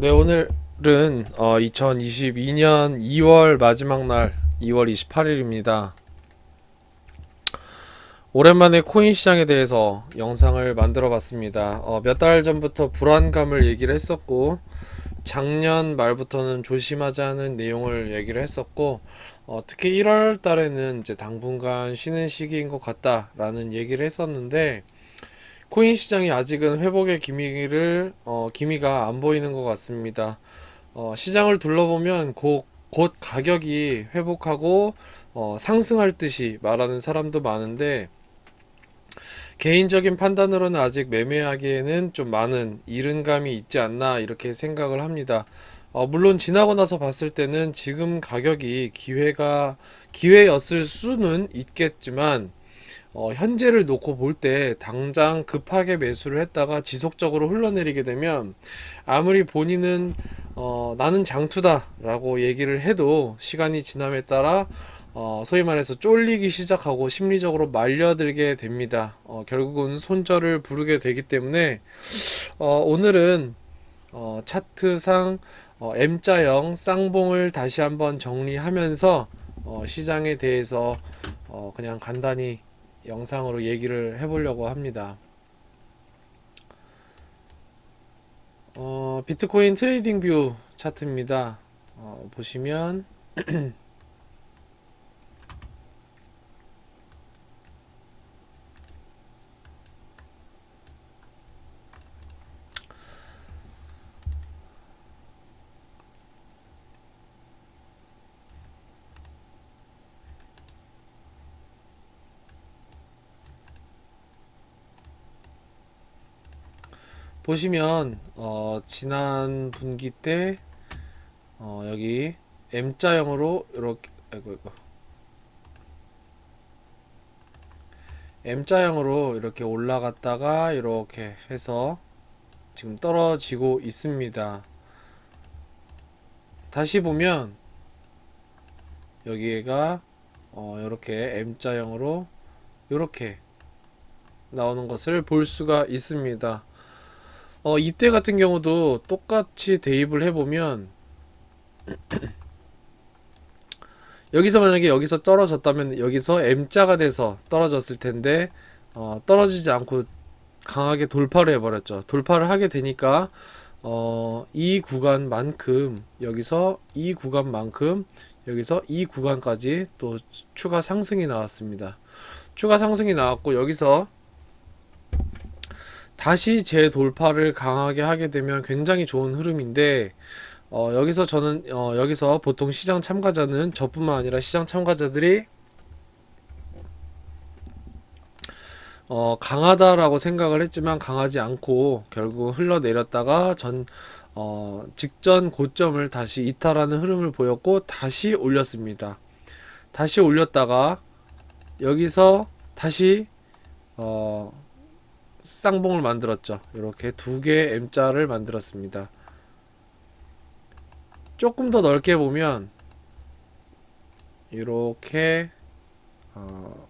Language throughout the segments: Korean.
네, 오늘은 어, 2022년 2월 마지막 날 2월 28일입니다. 오랜만에 코인 시장에 대해서 영상을 만들어 봤습니다. 어, 몇 달 전부터 불안감을 얘기를 했었고, 작년 말부터는 조심하자는 내용을 얘기를 했었고, 어, 특히 1월 달에는 이제 당분간 쉬는 시기인 것 같다라는 얘기를 했었는데, 코인 시장이 아직은 회복의 기미를 어, 기미가 안 보이는 것 같습니다. 어, 시장을 둘러보면 곧, 곧 가격이 회복하고 어, 상승할 듯이 말하는 사람도 많은데 개인적인 판단으로는 아직 매매하기에는 좀 많은 이른 감이 있지 않나 이렇게 생각을 합니다. 어, 물론 지나고 나서 봤을 때는 지금 가격이 기회가 기회였을 수는 있겠지만 어, 현재를 놓고 볼 때 당장 급하게 매수를 했다가 지속적으로 흘러내리게 되면 아무리 본인은 어, 나는 장투다라고 얘기를 해도 시간이 지남에 따라 어, 소위 말해서 쫄리기 시작하고 심리적으로 말려들게 됩니다. 어, 결국은 손절을 부르게 되기 때문에 어, 오늘은 어, 차트상 어, M자형 쌍봉을 다시 한번 정리하면서 어, 시장에 대해서 어, 그냥 간단히 영상으로 얘기를 해보려고 합니다. 어, 비트코인 트레이딩 뷰 차트입니다. 어, 보시면 보시면 어, 지난 분기 때 어, 여기 M자형으로 이렇게 아이고 이거 M자형으로 이렇게 올라갔다가 이렇게 해서 지금 떨어지고 있습니다. 다시 보면 여기가 어, 이렇게 M자형으로 이렇게 나오는 것을 볼 수가 있습니다. 어, 이때 같은 경우도 똑같이 대입을 해보면 여기서 만약에 여기서 떨어졌다면 여기서 M자가 돼서 떨어졌을 텐데 어, 떨어지지 않고 강하게 돌파를 해버렸죠. 돌파를 하게 되니까 어, 이 구간만큼 여기서 이 구간만큼 여기서 이 구간까지 또 추가 상승이 나왔습니다. 추가 상승이 나왔고 여기서 다시 재돌파를 강하게 하게 되면 굉장히 좋은 흐름인데 어, 여기서 저는 어, 여기서 보통 시장 참가자는 저뿐만 아니라 시장 참가자들이 어, 강하다라고 생각을 했지만 강하지 않고 결국 흘러내렸다가 전 어, 직전 고점을 다시 이탈하는 흐름을 보였고 다시 올렸습니다. 다시 올렸다가 여기서 다시 어, 쌍봉을 만들었죠. 이렇게 두 개의 M자를 만들었습니다. 조금 더 넓게 보면 이렇게 어,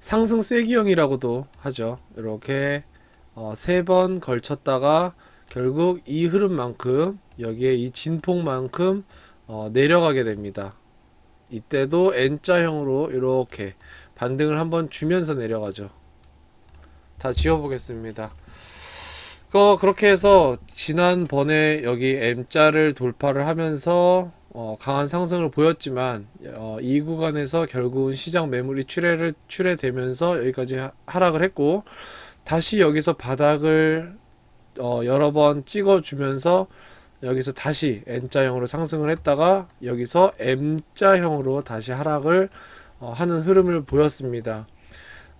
상승 쐐기형이라고도 하죠. 이렇게 어, 세번 걸쳤다가 결국 이 흐름만큼 여기에 이 진폭만큼 어, 내려가게 됩니다. 이때도 N자형으로 이렇게 반등을 한번 주면서 내려가죠. 다 지워보겠습니다. 그 그렇게 해서 지난번에 여기 M자를 돌파를 하면서 어, 강한 상승을 보였지만 어, 이 구간에서 결국은 시장 매물이 출회를 출회되면서 여기까지 하- 하락을 했고 다시 여기서 바닥을 어, 여러 번 찍어주면서 여기서 다시 N자형으로 상승을 했다가 여기서 M자형으로 다시 하락을 어, 하는 흐름을 보였습니다.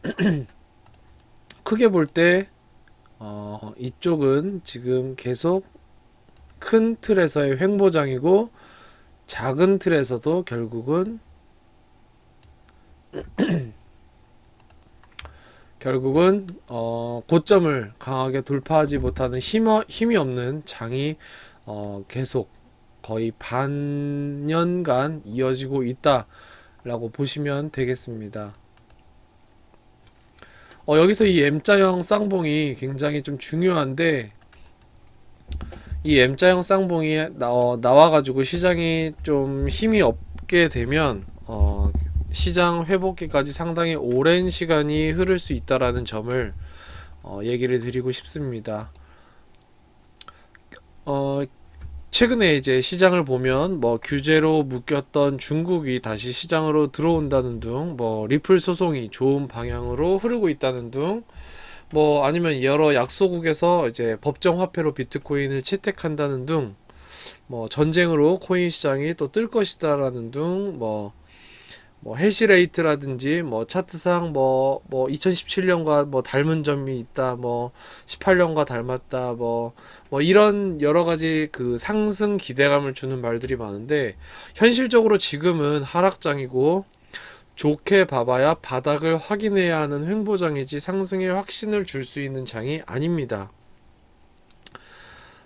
크게 볼때 어, 이쪽은 지금 계속 큰 틀에서의 횡보장이고 작은 틀에서도 결국은 결국은 어, 고점을 강하게 돌파하지 못하는 힘, 힘이 없는 장이 어, 계속 거의 반년간 이어지고 있다라고 보시면 되겠습니다. 어, 여기서 이 M자형 쌍봉이 굉장히 좀 중요한데 이 M자형 쌍봉이 나, 어, 나와가지고 시장이 좀 힘이 없게 되면 어, 시장 회복기까지 상당히 오랜 시간이 흐를 수 있다라는 점을 어, 얘기를 드리고 싶습니다. 어, 최근에 이제 시장을 보면 뭐 규제로 묶였던 중국이 다시 시장으로 들어온다는 둥, 뭐 리플 소송이 좋은 방향으로 흐르고 있다는 둥, 뭐 아니면 여러 약소국에서 이제 법정 화폐로 비트코인을 채택한다는 둥, 뭐 전쟁으로 코인 시장이 또 뜰 것이다라는 둥, 뭐 뭐 해시레이트라든지 뭐 차트상 뭐 뭐 2017년과 뭐 닮은 점이 있다 뭐 18년과 닮았다 뭐뭐 이런 여러 가지 그 상승 기대감을 주는 말들이 많은데 현실적으로 지금은 하락장이고 좋게 봐봐야 바닥을 확인해야 하는 횡보장이지 상승의 확신을 줄 수 있는 장이 아닙니다.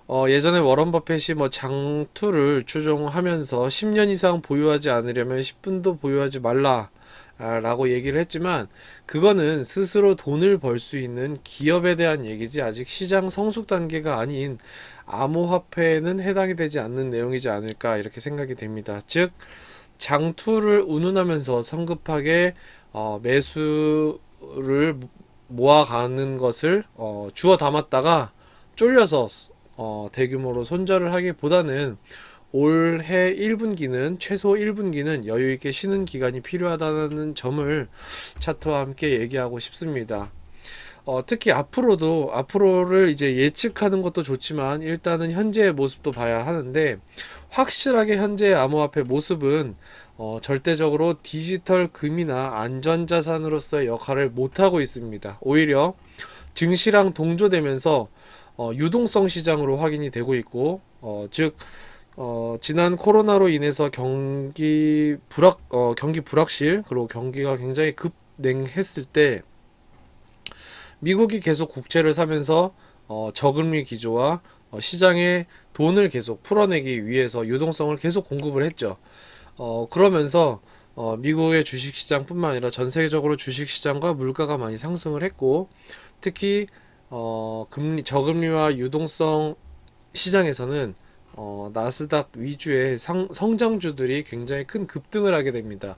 어, 예전에 워런 버핏이 뭐 장투를 추종하면서 10년 이상 보유하지 않으려면 10분도 보유하지 말라. 아, 라고 얘기를 했지만 그거는 스스로 돈을 벌 수 있는 기업에 대한 얘기지 아직 시장 성숙 단계가 아닌 암호화폐에는 해당이 되지 않는 내용이지 않을까 이렇게 생각이 됩니다. 즉 장투를 운운하면서 성급하게 어, 매수를 모아가는 것을 어, 주워 담았다가 쫄려서 어, 대규모로 손절을 하기보다는 올해 1분기는 최소 1분기는 여유 있게 쉬는 기간이 필요하다는 점을 차트와 함께 얘기하고 싶습니다. 어, 특히 앞으로도 앞으로를 이제 예측하는 것도 좋지만 일단은 현재의 모습도 봐야 하는데 확실하게 현재의 암호화폐 모습은 어, 절대적으로 디지털 금이나 안전자산으로서의 역할을 못하고 있습니다. 오히려 증시랑 동조되면서 어, 유동성 시장으로 확인이 되고 있고 어, 즉 어, 지난 코로나로 인해서 경기 불확 어, 경기 불확실 그리고 경기가 굉장히 급냉했을 때 미국이 계속 국채를 사면서 어, 저금리 기조와 어, 시장에 돈을 계속 풀어내기 위해서 유동성을 계속 공급을 했죠. 어, 그러면서 어, 미국의 주식시장뿐만 아니라 전 세계적으로 주식시장과 물가가 많이 상승을 했고 특히 어, 금리 저금리와 유동성 시장에서는 어, 나스닥 위주의 상, 성장주들이 굉장히 큰 급등을 하게 됩니다.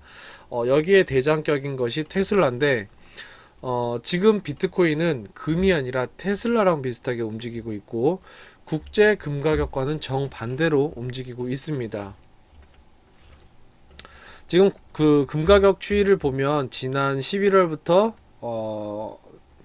어, 여기에 대장격인 것이 테슬라인데 어, 지금 비트코인은 금이 아니라 테슬라랑 비슷하게 움직이고 있고 국제 금 가격과는 정반대로 움직이고 있습니다. 지금 그 금 가격 추이를 보면 지난 11월부터 어,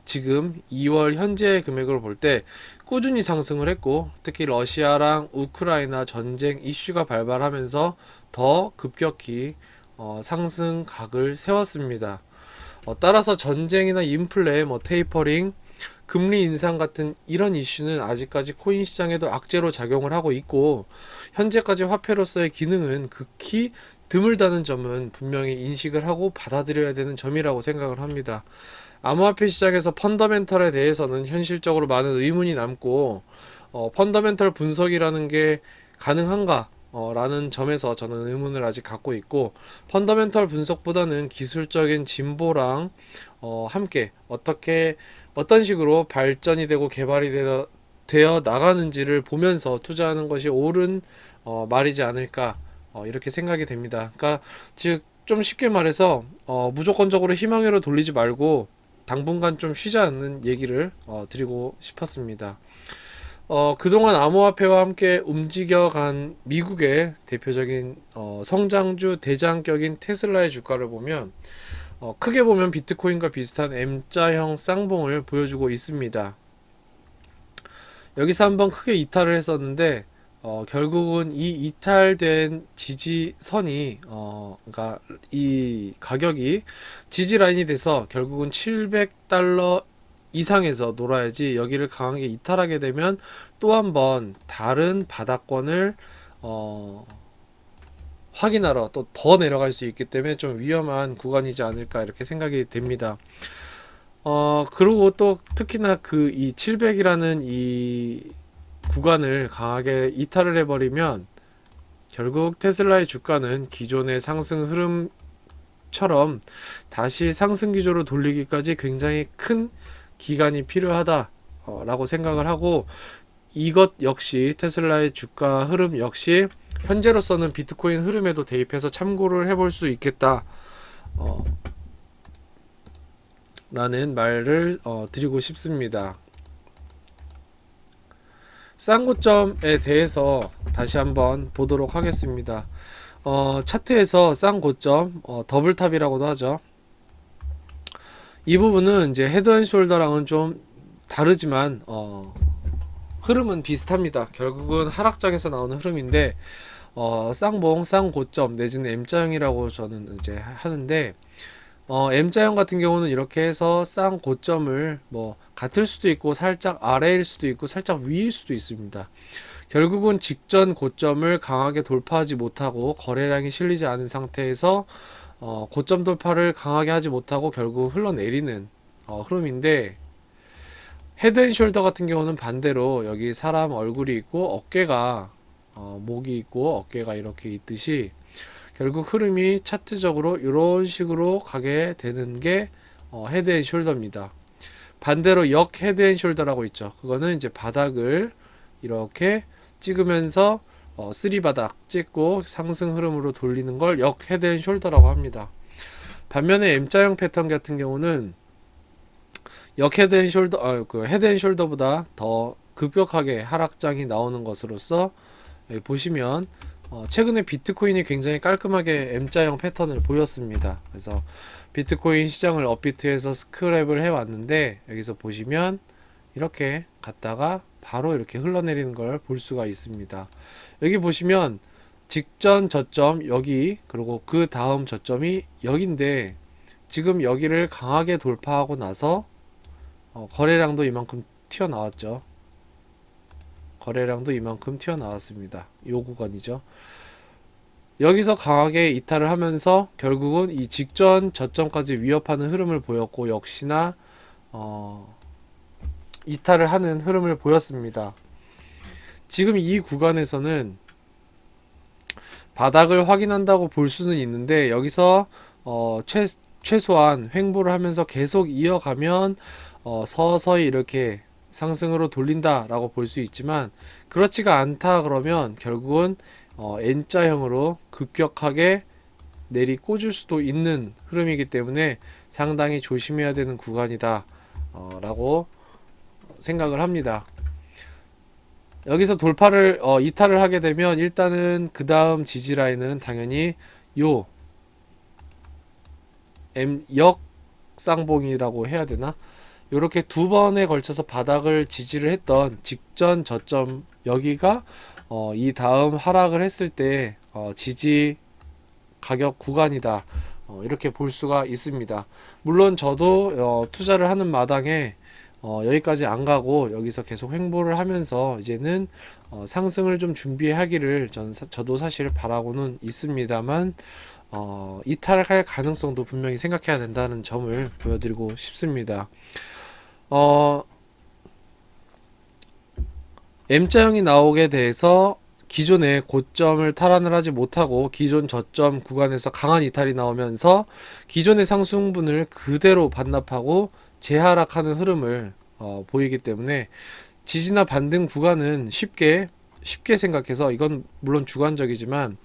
지금 2월 현재 금액을 볼때 꾸준히 상승을 했고 특히 러시아랑 우크라이나 전쟁 이슈가 발발하면서 더 급격히 어, 상승각을 세웠습니다. 어, 따라서 전쟁이나 인플레, 뭐 테이퍼링, 금리 인상 같은 이런 이슈는 아직까지 코인 시장에도 악재로 작용을 하고 있고 현재까지 화폐로서의 기능은 극히 드물다는 점은 분명히 인식을 하고 받아들여야 되는 점이라고 생각을 합니다. 암호화폐 시장에서 펀더멘털에 대해서는 현실적으로 많은 의문이 남고 어, 펀더멘털 분석이라는 게 가능한가? 어, 라는 점에서 저는 의문을 아직 갖고 있고 펀더멘털 분석보다는 기술적인 진보랑 어, 함께 어떻게 어떤 식으로 발전이 되고 개발이 되어, 되어 나가는지를 보면서 투자하는 것이 옳은 어, 말이지 않을까 어, 이렇게 생각이 됩니다. 그러니까 즉 좀 쉽게 말해서 어, 무조건적으로 희망으로 돌리지 말고 당분간 좀 쉬자는 얘기를 어, 드리고 싶었습니다. 어, 그동안 암호화폐와 함께 움직여간 미국의 대표적인 어, 성장주 대장격인 테슬라의 주가를 보면 어, 크게 보면 비트코인과 비슷한 M자형 쌍봉을 보여주고 있습니다. 여기서 한번 크게 이탈을 했었는데 어, 결국은 이 이탈된 지지선이 어, 그러니까 이 가격이 지지 라인이 돼서 결국은 700달러 이상에서 놀아야지 여기를 강하게 이탈하게 되면 또 한 번 다른 바닥권을 어, 확인하러 또 더 내려갈 수 있기 때문에 좀 위험한 구간이지 않을까 이렇게 생각이 됩니다. 어, 그리고 또 특히나 그 이 700이라는 이 구간을 강하게 이탈을 해버리면 결국 테슬라의 주가는 기존의 상승 흐름 처럼 다시 상승 기조로 돌리기까지 굉장히 큰 기간이 필요하다라고 생각을 하고 이것 역시 테슬라의 주가 흐름 역시 현재로서는 비트코인 흐름에도 대입해서 참고를 해볼 수 있겠다. 어, 라는 말을 어, 드리고 싶습니다. 쌍고점에 대해서 다시 한번 보도록 하겠습니다. 어, 차트에서 쌍고점 어, 더블탑이라고도 하죠. 이 부분은 이제 헤드앤숄더랑은 좀 다르지만 어, 흐름은 비슷합니다. 결국은 하락장에서 나오는 흐름인데 어, 쌍봉, 쌍고점 내지는 M자형이라고 저는 이제 하는데 어, M자형 같은 경우는 이렇게 해서 쌍 고점을 뭐 같을 수도 있고 살짝 아래일 수도 있고 살짝 위일 수도 있습니다. 결국은 직전 고점을 강하게 돌파하지 못하고 거래량이 실리지 않은 상태에서 어, 고점 돌파를 강하게 하지 못하고 결국 흘러내리는 어, 흐름인데 헤드앤숄더 같은 경우는 반대로 여기 사람 얼굴이 있고 어깨가 어, 목이 있고 어깨가 이렇게 있듯이 결국 흐름이 차트적으로 이런 식으로 가게 되는 게 어, 헤드 앤 숄더입니다. 반대로 역 헤드 앤 숄더라고 있죠. 그거는 이제 바닥을 이렇게 찍으면서 어, 바닥 찍고 상승 흐름으로 돌리는 걸 역 헤드 앤 숄더라고 합니다. 반면에 M자형 패턴 같은 경우는 역 헤드 앤 숄더, 어, 그 헤드 앤 숄더보다 더 급격하게 하락장이 나오는 것으로서 여기 보시면 어, 최근에 비트코인이 굉장히 깔끔하게 M자형 패턴을 보였습니다. 그래서 비트코인 시장을 업비트해서 스크랩을 해왔는데 여기서 보시면 이렇게 갔다가 바로 이렇게 흘러내리는 걸 볼 수가 있습니다. 여기 보시면 직전 저점 여기 그리고 그 다음 저점이 여기인데 지금 여기를 강하게 돌파하고 나서 어, 거래량도 이만큼 튀어나왔죠. 거래량도 이만큼 튀어나왔습니다. 요 구간이죠. 여기서 강하게 이탈을 하면서 결국은 이 직전 저점까지 위협하는 흐름을 보였고 역시나 어, 이탈을 하는 흐름을 보였습니다. 지금 이 구간에서는 바닥을 확인한다고 볼 수는 있는데 여기서 어, 최, 최소한 횡보를 하면서 계속 이어가면 어, 서서히 이렇게 상승으로 돌린다라고 볼 수 있지만 그렇지가 않다 그러면 결국은 어, N자형으로 급격하게 내리 꽂을 수도 있는 흐름이기 때문에 상당히 조심해야 되는 구간이다 어, 라고 생각을 합니다. 여기서 돌파를 어, 이탈을 하게 되면 일단은 그 다음 지지 라인은 당연히 요 M 역 쌍봉이라고 해야 되나? 이렇게 두 번에 걸쳐서 바닥을 지지를 했던 직전 저점 여기가 어, 이 다음 하락을 했을 때 어, 지지 가격 구간이다 어, 이렇게 볼 수가 있습니다. 물론 저도 어, 투자를 하는 마당에 어, 여기까지 안 가고 여기서 계속 횡보를 하면서 이제는 어, 상승을 좀 준비하기를 전 사, 저도 사실 바라고는 있습니다만 어, 이탈할 가능성도 분명히 생각해야 된다는 점을 보여드리고 싶습니다. 어, M자형이 나오게 돼서 기존의 고점을 탈환을 하지 못하고 기존 저점 구간에서 강한 이탈이 나오면서 기존의 상승분을 그대로 반납하고 재하락하는 흐름을 어, 보이기 때문에 지지나 반등 구간은 쉽게 쉽게 생각해서 이건 물론 주관적이지만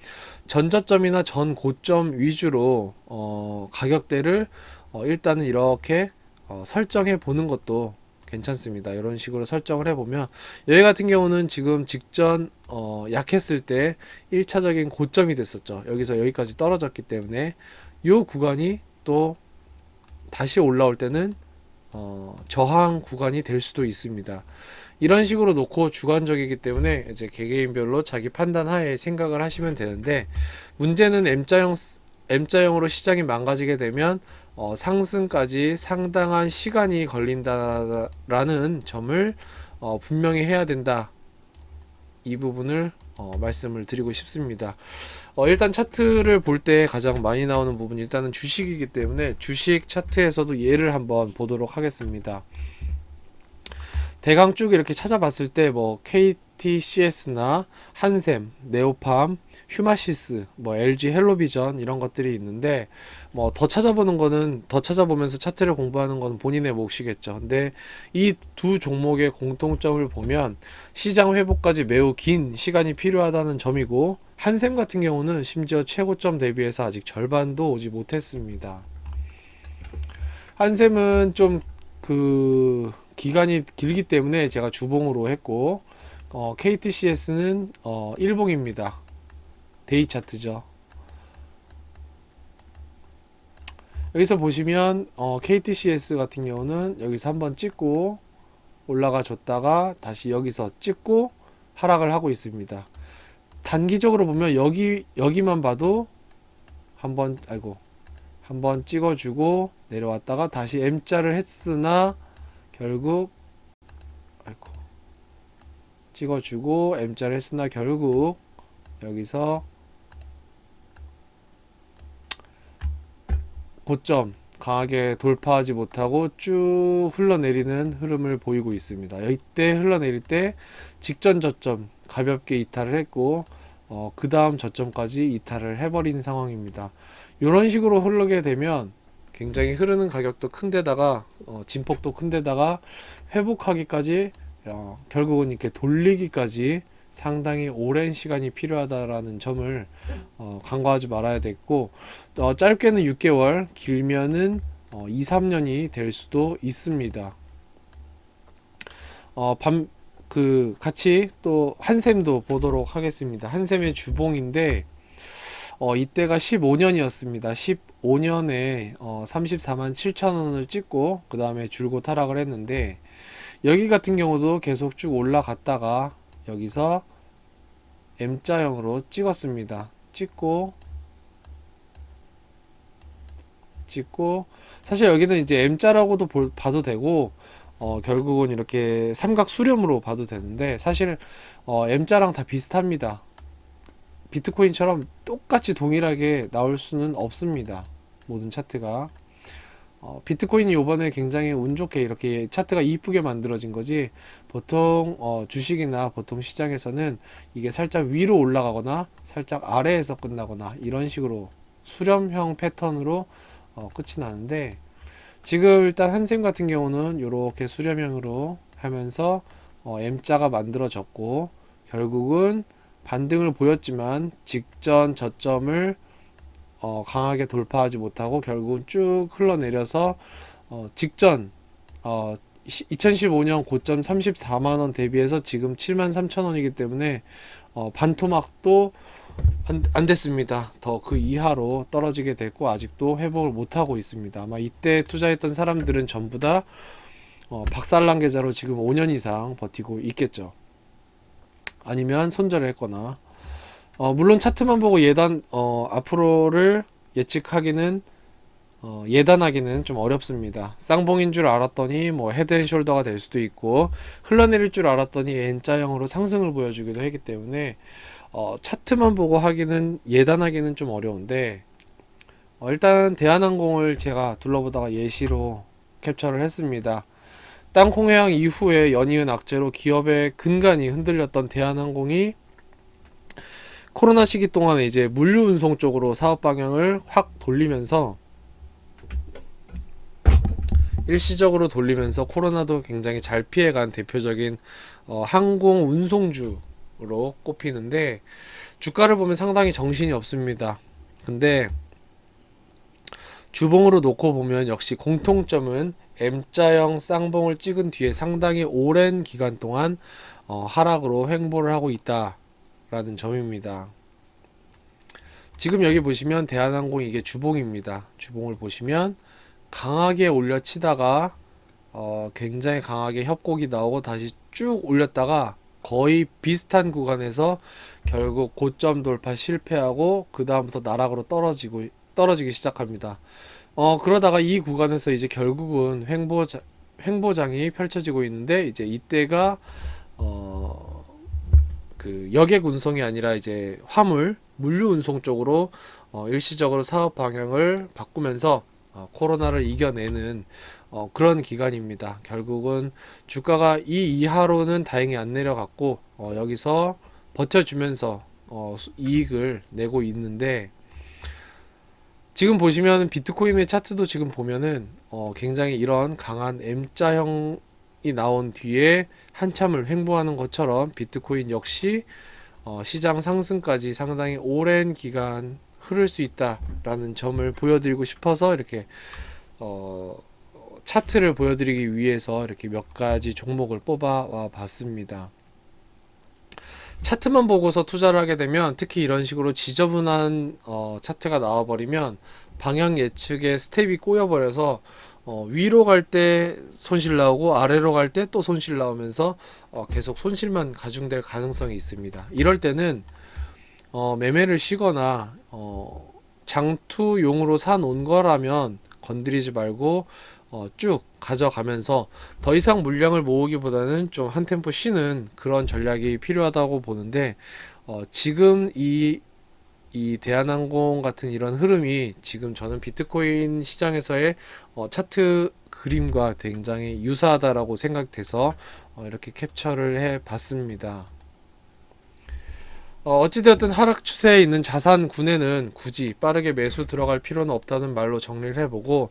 전저점이나 전 고점 위주로 어, 가격대를 어, 일단은 이렇게 어, 설정해 보는 것도 괜찮습니다. 이런 식으로 설정을 해보면 여기 같은 경우는 지금 직전 어, 약했을 때 1차적인 고점이 됐었죠. 여기서 여기까지 떨어졌기 때문에 이 구간이 또 다시 올라올 때는 어, 저항 구간이 될 수도 있습니다. 이런 식으로 놓고 주관적이기 때문에 이제 개개인별로 자기 판단하에 생각을 하시면 되는데 문제는 M자형 M자형으로 시장이 망가지게 되면 어, 상승까지 상당한 시간이 걸린다라는 점을 어, 분명히 해야 된다. 이 부분을 어, 말씀을 드리고 싶습니다. 어, 일단 차트를 볼 때 가장 많이 나오는 부분이 일단은 주식이기 때문에 주식 차트에서도 예를 한번 보도록 하겠습니다. 대강 쭉 이렇게 찾아봤을 때 뭐 KTCS나 한샘, 네오팜, 휴마시스, 뭐 LG 헬로비전 이런 것들이 있는데 뭐 더 찾아보는 거는 더 찾아보면서 차트를 공부하는 건 본인의 몫이겠죠. 근데 이 두 종목의 공통점을 보면 시장 회복까지 매우 긴 시간이 필요하다는 점이고 한샘 같은 경우는 심지어 최고점 대비해서 아직 절반도 오지 못했습니다. 한샘은 좀 그 기간이 길기 때문에 제가 주봉으로 했고 어, KTCS는 어, 일봉입니다. 데이 차트죠. 여기서 보시면 어, KTCS 같은 경우는 여기서 한번 찍고 올라가 줬다가 다시 여기서 찍고 하락을 하고 있습니다. 단기적으로 보면 여기 여기만 봐도 한번 아이고 한번 찍어주고 내려왔다가 다시 M자를 했으나 결국 아이고 찍어주고 M자를 했으나 결국 여기서 고점 강하게 돌파하지 못하고 쭉 흘러내리는 흐름을 보이고 있습니다. 이때 흘러내릴 때 직전 저점 가볍게 이탈을 했고 어, 그 다음 저점까지 이탈을 해버린 상황입니다. 이런 식으로 흐르게 되면 굉장히 흐르는 가격도 큰데다가 어, 진폭도 큰데다가 회복하기까지 어, 결국은 이렇게 돌리기까지 상당히 오랜 시간이 필요하다라는 점을 어, 간과하지 말아야 되고 어, 짧게는 6개월, 길면은 어, 2, 3년이 될 수도 있습니다. 어, 밤, 그, 같이 또 한샘도 보도록 하겠습니다. 한샘의 주봉인데, 어, 이때가 15년이었습니다. 15년에 어, 34만 7천 원을 찍고, 그 다음에 줄곧 하락을 했는데, 여기 같은 경우도 계속 쭉 올라갔다가, 여기서 M자형으로 찍었습니다. 찍고, 찍고 사실 여기는 이제 M자라고도 볼- 봐도 되고 어, 결국은 이렇게 삼각 수렴으로 봐도 되는데 사실 어, M자랑 다 비슷합니다. 비트코인처럼 똑같이 동일하게 나올 수는 없습니다. 모든 차트가. 어, 비트코인이 이번에 굉장히 운 좋게 이렇게 차트가 이쁘게 만들어진 거지 보통 어, 주식이나 보통 시장에서는 이게 살짝 위로 올라가거나 살짝 아래에서 끝나거나 이런 식으로 수렴형 패턴으로 어, 끝이 나는데 지금 일단 한샘 같은 경우는 이렇게 수렴형으로 하면서 어, M자가 만들어졌고 결국은 반등을 보였지만 직전 저점을 어, 강하게 돌파하지 못하고 결국은 쭉 흘러내려서 어, 직전 어, 2015년 고점 34만 원 대비해서 지금 7만 3천 원이기 때문에 어, 반토막도 안, 안 됐습니다. 더 그 이하로 떨어지게 됐고 아직도 회복을 못 하고 있습니다. 아마 이때 투자했던 사람들은 전부 다 어, 박살난 계좌로 지금 5년 이상 버티고 있겠죠. 아니면 손절을 했거나 어, 물론 차트만 보고 예단 어, 앞으로를 예측하기는 어, 예단하기는 좀 어렵습니다. 쌍봉인 줄 알았더니 뭐 헤드앤숄더가 될 수도 있고 흘러내릴 줄 알았더니 N자형으로 상승을 보여주기도 했기 때문에 어, 차트만 보고 하기는 예단하기는 좀 어려운데 어, 일단 대한항공을 제가 둘러보다가 예시로 캡처를 했습니다. 땅콩해양 이후에 연이은 악재로 기업의 근간이 흔들렸던 대한항공이 코로나 시기 동안에 이제 물류 운송 쪽으로 사업 방향을 확 돌리면서 일시적으로 돌리면서 코로나도 굉장히 잘 피해간 대표적인 어, 항공 운송주로 꼽히는데 주가를 보면 상당히 정신이 없습니다. 근데 주봉으로 놓고 보면 역시 공통점은 M자형 쌍봉을 찍은 뒤에 상당히 오랜 기간 동안 어, 하락으로 횡보를 하고 있다 라는 점입니다. 지금 여기 보시면 대한항공 이게 주봉입니다. 주봉을 보시면 강하게 올려치다가 어, 굉장히 강하게 협곡이 나오고 다시 쭉 올렸다가 거의 비슷한 구간에서 결국 고점 돌파 실패하고 그 다음부터 나락으로 떨어지고 떨어지기 시작합니다. 어 그러다가 이 구간에서 이제 결국은 횡보자, 횡보장이 펼쳐지고 있는데 이제 이때가 어 그 여객 운송이 아니라 이제 화물 물류 운송 쪽으로 어 일시적으로 사업 방향을 바꾸면서 어, 코로나를 이겨내는 어, 그런 기간입니다. 결국은 주가가 이 이하로는 다행히 안 내려갔고 어, 여기서 버텨주면서 어, 수- 이익을 내고 있는데 지금 보시면 비트코인의 차트도 지금 보면은 어, 굉장히 이런 강한 M자형이 나온 뒤에 한참을 횡보하는 것처럼 비트코인 역시 어, 시장 상승까지 상당히 오랜 기간 흐를 수 있다라는 점을 보여드리고 싶어서 이렇게 어, 차트를 보여드리기 위해서 이렇게 몇 가지 종목을 뽑아 봤습니다. 차트만 보고서 투자를 하게 되면 특히 이런 식으로 지저분한 어, 차트가 나와버리면 방향 예측에 스텝이 꼬여버려서 어, 위로 갈 때 손실 나오고 아래로 갈 때 또 손실 나오면서 어, 계속 손실만 가중될 가능성이 있습니다. 이럴 때는 어, 매매를 쉬거나 어, 장투용으로 사놓은 거라면 건드리지 말고 어, 쭉 가져가면서 더 이상 물량을 모으기보다는 좀 한 템포 쉬는 그런 전략이 필요하다고 보는데 어, 지금 이, 이 대한항공 같은 이런 흐름이 지금 저는 비트코인 시장에서의 어, 차트 그림과 굉장히 유사하다라고 생각돼서 어, 이렇게 캡처를 해 봤습니다. 어, 어찌되었든 하락 추세에 있는 자산군에는 굳이 빠르게 매수 들어갈 필요는 없다는 말로 정리를 해보고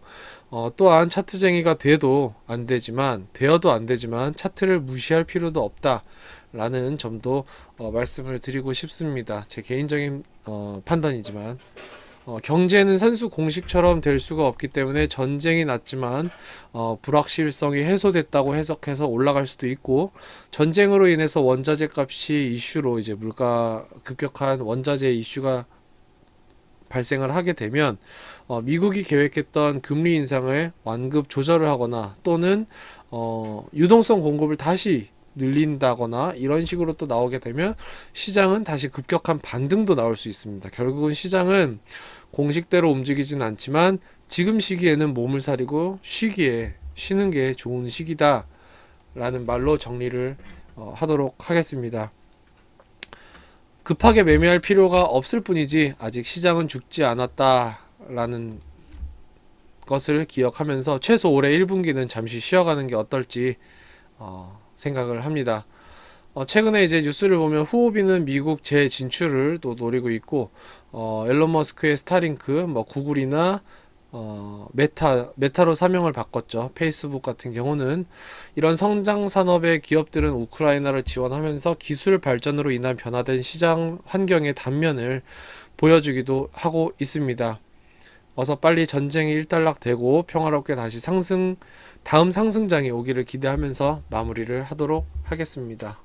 어, 또한 차트쟁이가 돼도 안 되지만 되어도 안 되지만 차트를 무시할 필요도 없다 라는 점도 어, 말씀을 드리고 싶습니다. 제 개인적인 어, 판단이지만 어, 경제는 산수 공식처럼 될 수가 없기 때문에 전쟁이 났지만 어, 불확실성이 해소됐다고 해석해서 올라갈 수도 있고 전쟁으로 인해서 원자재 값이 이슈로 이제 물가 급격한 원자재 이슈가 발생을 하게 되면 어, 미국이 계획했던 금리 인상을 완급 조절을 하거나 또는 어, 유동성 공급을 다시 늘린다거나 이런 식으로 또 나오게 되면 시장은 다시 급격한 반등도 나올 수 있습니다. 결국은 시장은 공식대로 움직이진 않지만 지금 시기에는 몸을 사리고 쉬기에 쉬는 게 좋은 시기다 라는 말로 정리를 어, 하도록 하겠습니다. 급하게 매매할 필요가 없을 뿐이지 아직 시장은 죽지 않았다 라는 것을 기억하면서 최소 올해 1분기는 잠시 쉬어가는 게 어떨지 어, 생각을 합니다. 어, 최근에 이제 뉴스를 보면 후오비는 미국 재진출을 또 노리고 있고 어, 앨런 머스크의 스타링크, 뭐 구글이나 어, 메타 메타로 사명을 바꿨죠. 페이스북 같은 경우는 이런 성장 산업의 기업들은 우크라이나를 지원하면서 기술 발전으로 인한 변화된 시장 환경의 단면을 보여주기도 하고 있습니다. 어서 빨리 전쟁이 일단락되고 평화롭게 다시 상승 다음 상승장이 오기를 기대하면서 마무리를 하도록 하겠습니다.